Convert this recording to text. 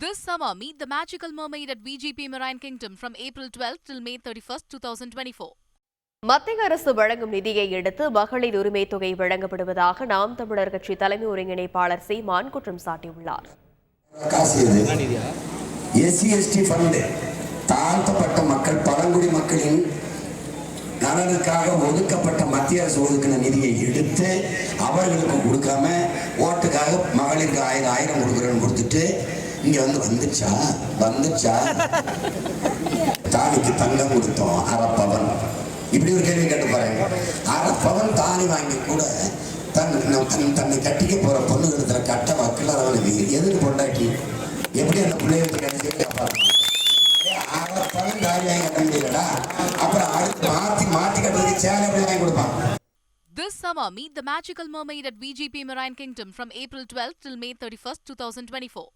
This summer, meet the magical mermaid at VGP Marine Kingdom from April 12th till May 31st, 2024. மத்திய அரசு வழங்கும் நிதியை எடுத்து மகளிர் உரிமை தொகை வழங்கப்படுவதாக நாம் தமிழர் கட்சி தலைமை ஒருங்கிணைப்பாளர் சீமான் குற்றம் சாட்டியுள்ளார். எஸ்சி எஸ்டி ஃபண்டு தாழ்த்தப்பட்ட மக்கள் பழங்குடி மக்களின் நலனுக்காக ஒதுக்கப்பட்ட மத்திய அரசு ஒதுக்கின நிதியை எடுத்து அவர்களுக்கு கொடுக்காம ஓட்டுக்காக மகளிருக்கு ஆயிரம் ஆயிரம் கொடுக்குறேன்னு கொடுத்துட்டு இங்க வந்து வந்துச்சா? வந்துச்சா? தாலிக்கு தங்கம் கொடுத்தோம் அரை பவன் இப்படி ஒரு கேள்வி கேட்டு பாருங்க. அரை பவன் தாலி வாங்கி கூட தன் தன்னை கட்டிக்க போற பொண்ணு இடத்துல கட்ட வக்கல அவனுக்கு எதுக்கு பொண்டாட்டி? எப்படி அந்த பிள்ளைகளுக்கு கிடைச்சி காப்பாற்றணும் அரை பவன் தாலி வாங்கி கட்ட முடியலடா. அப்புறம் அடுத்து மாத்தி மாத்தி கட்டுறதுக்கு சேலை எப்படி வாங்கி கொடுப்பான்? This summer, meet the magical mermaid at VGP Marine Kingdom from April 12th till May 31st, 2024.